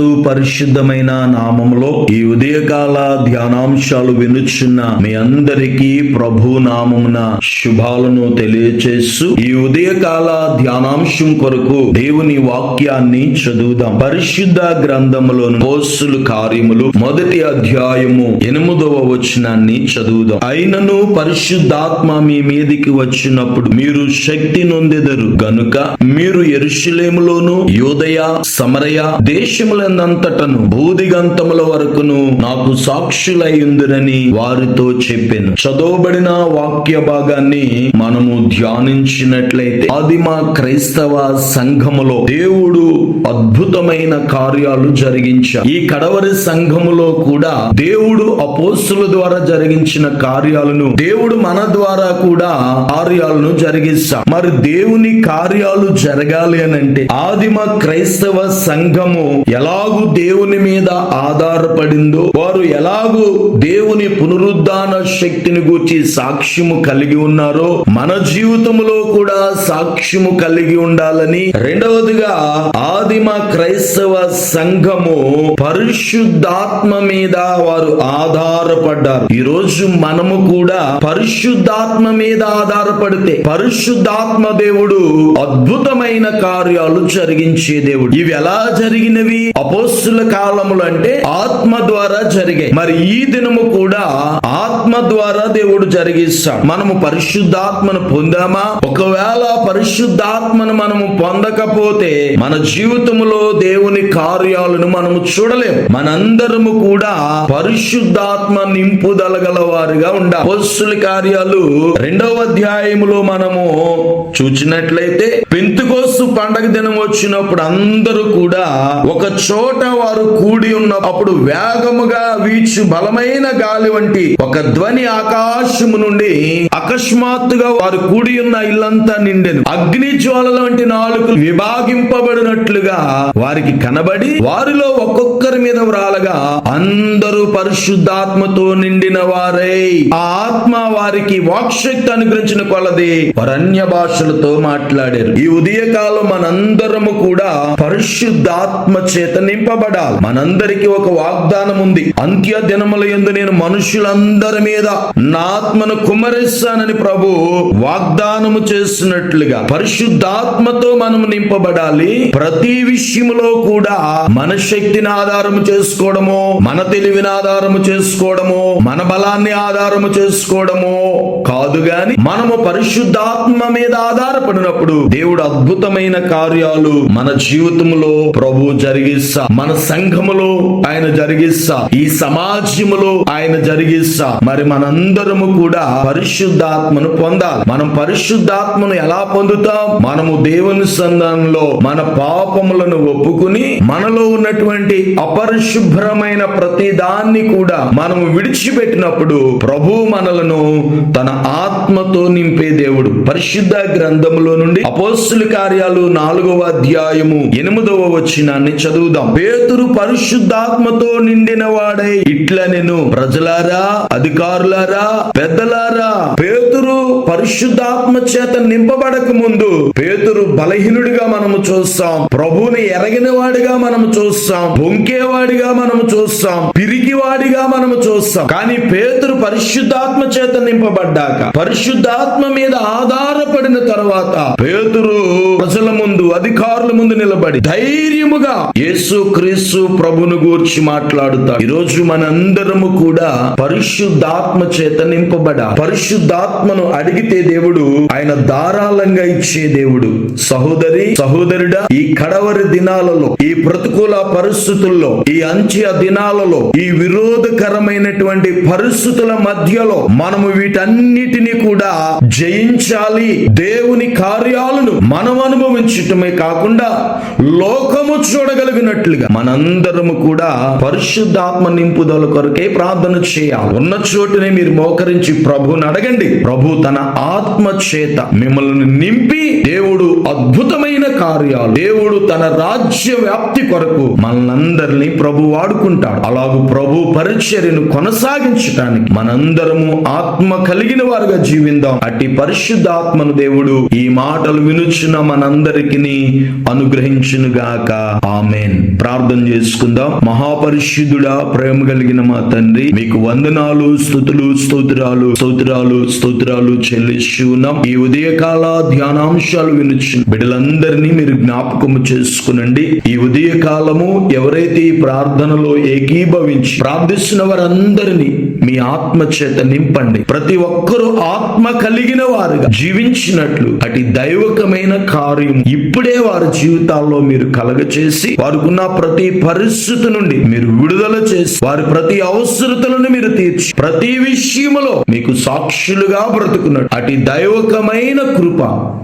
యేసుక్రీస్తు పరిశుద్ధమైన నామములో ఈ ఉదయకాల ధ్యానాంశాలు వినుచున్న మీ అందరికీ ప్రభు నామమున శుభాలను తెలియచేస్తూ ఈ ఉదయకాల ధ్యానాంశం కొరకు దేవుని వాక్యాన్ని చదువుదాం. పరిశుద్ధ గ్రంథములోని పోస్టులు కార్యములు మొదటి అధ్యాయము ఎనిమిదవ వచనాన్ని చదువుదాం. అయినను పరిశుద్ధాత్మ మీ మీదికి వచ్చినప్పుడు మీరు శక్తి నొందెదరు. గనుక మీరు ఎరుషులేములోను యోదయ సమరయ దేశములందంతటను భూదిగంతముల వరకును నాకు సాక్షులయ్యుందురని వారితో చెప్పాను. చదవబడిన వాక్య భాగాన్ని మనము ధ్యానించినట్లయితే ఆదిమ క్రైస్తవ సంఘములో దేవుడు అద్భుతమైన కార్యాలు జరిగించారు ఈ కడవరి సంఘములో కూడా దేవుడు అపోస్తుల ద్వారా జరిగించిన కార్యాలను దేవుడు మన ద్వారా కూడా కార్యాలను జరిగిస్తాం మరి దేవుని కార్యాలు జరగాలి అని అంటే ఆదిమ క్రైస్తవ సంఘము ఎలాగు దేవుని మీద ఆధారపడిందో వారు ఎలాగు దేవుని పునరుద్ధాన శక్తిని గూర్చి సాక్ష్యము కలిగి ఉన్నారో మన జీవితంలో కూడా సాక్ష్యము కలిగి ఉండాలని. రెండవదిగా ఆదిమ క్రైస్తవ సంఘము పరిశుద్ధాత్మ మీద వారు ఆధారపడ్డారు. ఈ రోజు మనము కూడా పరిశుద్ధాత్మ మీద ఆధారపడితే పరిశుద్ధాత్మ దేవుడు అద్భుతమైన కార్యాలు జరిగించే దేవుడు. ఇవి ఎలా జరిగినవి? అపోస్తుల కాలములు అంటే ఆత్మ ద్వారా జరిగాయి మరి ఈ దినము కూడా ఆత్మ ద్వారా దేవుడు జరిగిస్తాడు. మనము పరిశుద్ధాత్మను పొందామా? ఒకవేళ పరిశుద్ధాత్మను మనము పొందకపోతే మన జీవితంలో దేవుని కార్యాలను మనము చూడలేము. మనందరము కూడా పరిశుద్ధాత్మ నింపుదల గల వారిగా ఉండాలి. అపోస్తుల కార్యాలు రెండవ అధ్యాయములో మనము చూచినట్లయితే పెంతుకోసు పండగ దినం వచ్చినప్పుడు అందరూ కూడా ఒక చోట వారు కూడి ఉన్న అప్పుడు వేగముగా వీచు బలమైన గాలి వంటి ఒక ధ్వని ఆకాశము నుండి అకస్మాత్తుగా వారు కూడి ఉన్న ఇల్లంతా నిండెను. అగ్ని జ్వాలల వంటి నాలుగు విభాగింపబడినట్లుగా వారికి కనబడి వారిలో ఒక్కొక్కరి మీద వ్రాలగా అందరూ పరిశుద్ధాత్మతో నిండిన వారై. ఆ ఆత్మ వారికి వాక్శక్తి అనుగ్రహించిన కొలది. వారు అన్య భాషలతో మాట్లాడారు. ఈ ఉదయకాలం మనందరము కూడా పరిశుద్ధాత్మ చేత నింపబడాలి. మనందరికి ఒక వాగ్దానం ఉంది. అంత్య దినముల ఎందు నేను మనుషులందరి మీద నా ఆత్మను కుమరిస్తానని ప్రభు వాగ్దానము చేస్తున్నట్లుగా పరిశుద్ధాత్మతో మనము నింపబడాలి. ప్రతి విషయంలో కూడా మన శక్తిని ఆధారము చేసుకోవడము మన తెలివిని ఆధారము చేసుకోవడము మన బలాన్ని ఆధారము చేసుకోవడము కాదు గాని మనము పరిశుద్ధాత్మ మీద ఆధారపడినప్పుడు దేవుడు అద్భుతమైన కార్యాలు మన జీవితంలో ప్రభు జరిగిస్తా. మన సంఘములో ఆయన జరిగిస్తా. ఈ సమాజములో ఆయన జరిగిస్తా. మరి మనందరము కూడా పరిశుద్ధాత్మను పొందాలి. మనం పరిశుద్ధాత్మను ఎలా పొందుతాం? మనము దేవుని సంధానంలో మన పాపములను ఒప్పుకుని మనలో ఉన్నటువంటి అపరిశుభ్రమైన ప్రతి దాన్ని కూడా మనము విడిచిపెట్టినప్పుడు ప్రభు మనలను తన ఆత్మతో నింపే దేవుడు. పరిశుద్ధ గ్రంథములో నుండి అపోస్తుల కార్యాలు నాలుగవ అధ్యాయము ఎనిమిదవ వచ్చినాన్ని చదువుదాం. పేతురు పరిశుద్ధాత్మతో నిండిన వాడై ఇట్ల నేను ప్రజలారా అధికారులారా పెద్దలారా పరిశుద్ధాత్మ చేత నింపబడక ముందు పేతురు బలహీనుడిగా మనము చూస్తాం. ప్రభుని ఎరగిన వాడిగా మనము చూస్తాం. బొంకేవాడిగా మనము చూస్తాం. పిరికివాడిగా మనము చూస్తాం. కానీ పేతురు పరిశుద్ధాత్మ చేత నింపబడ్డాక పరిశుద్ధాత్మ మీద ఆధారపడిన తర్వాత పేతురు ప్రజల ముందు అధికారుల ముందు నిలబడి ధైర్యముగా యేసు క్రీస్తు ప్రభును గూర్చి మాట్లాడుతాడు. ఈరోజు మనందరము కూడా పరిశుద్ధాత్మ చేత నింపబడ పరిశుద్ధాత్మను అడిగితే దేవుడు ఆయన ధారాళంగా ఇచ్చే దేవుడు. సహోదరి సహోదరుడా ఈ కడవరి దినాలలో ఈ ప్రతికూల పరిస్థితుల్లో ఈ అంచె దినాలలో ఈ విరోధకరమైనటువంటి పరిస్థితుల మధ్యలో మనము వీటన్నిటిని కూడా జయించాలి. దేవుని కార్యాలను మనం అనుభవించటమే కాకుండా లోకము చూడగలిగినట్లుగా మనందరము కూడా పరిశుద్ధాత్మ నింపుదల కొరకే ప్రార్థన చేయాలి. ఉన్న చోటునే మీరు మోకరించి ప్రభుని అడగండి. ప్రభు తన ఆత్మచేత మిమ్మల్ని నింపి దేవుడు అద్భుతమైన కార్యాలు దేవుడు తన రాజ్య వ్యాప్తి కొరకు మనందరినీ ప్రభు వాడుకుంటాడు. అలాగూ ప్రభు పరిచర్యను కొనసాగించటానికి మనందరము ఆత్మ కలిగిన వారుగా జీవిందాం. అట్టి పరిశుద్ధాత్మను దేవుడు ఈ మాటలు వినుచున్న మనందరికి అనుగ్రహించునుగాక. ఆమెన్. ప్రార్థన చేసుకుందాం. మహాపరిశుద్ధుడా ప్రేమ కలిగిన మా తండ్రి మీకు వందనాలు స్థుతులు స్తోత్రాలు స్తోత్రాలు స్తోత్రాలు చెల్లిస్తూ ఉన్నాం ఈ ఉదయకాల ధ్యానాంశాలు వినుచు బిడ్డలందరినీ మీరు జ్ఞాపకము చేసుకునండి. ఈ ఉదయ కాలము ఎవరైతే ఈ ప్రార్థనలో ఏకీభవించి ప్రార్థిస్తున్న వారందరినీ మీ ఆత్మ చేత నింపండి. ప్రతి ఒక్కరూ ఆత్మ కలిగిన వారుగా జీవించినట్లు అటు దైవకమైన కార్యం ఇప్పుడే వారి జీవితాల్లో మీరు కలగచేసి వారికున్న ప్రతి పరిస్థితి నుండి మీరు విడుదల చేసి వారి ప్రతి అవసరతలను మీరు తీర్చి ప్రతి విషయంలో మీకు సాక్షులుగా బ్రతుకున్నట్టు అటు దైవకమైన కృప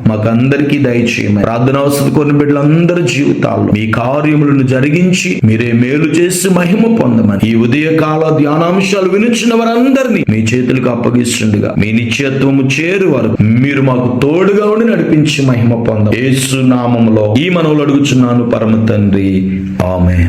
మాకందరికీ దయచేయమని. ప్రార్థన అవసరం కొన్ని బిడ్డలందరి జీవితాల్లో మీ కార్యములను జరిగించి మీరే మేలు చేసి మహిమ పొందమని. ఈ ఉదయకాల ధ్యానాంశాలు వినుచున్న వారందరినీ మీ చేతులకు అప్పగిస్తుండగా మీ నిత్యత్వము చేరు వారు మీరు మాకు తోడుగా ఉండి నడిపించి మహిమ పొంద యేసు నామములో ఈ మనవులు అడుగుచున్నాను పరమ తండ్రి. ఆమె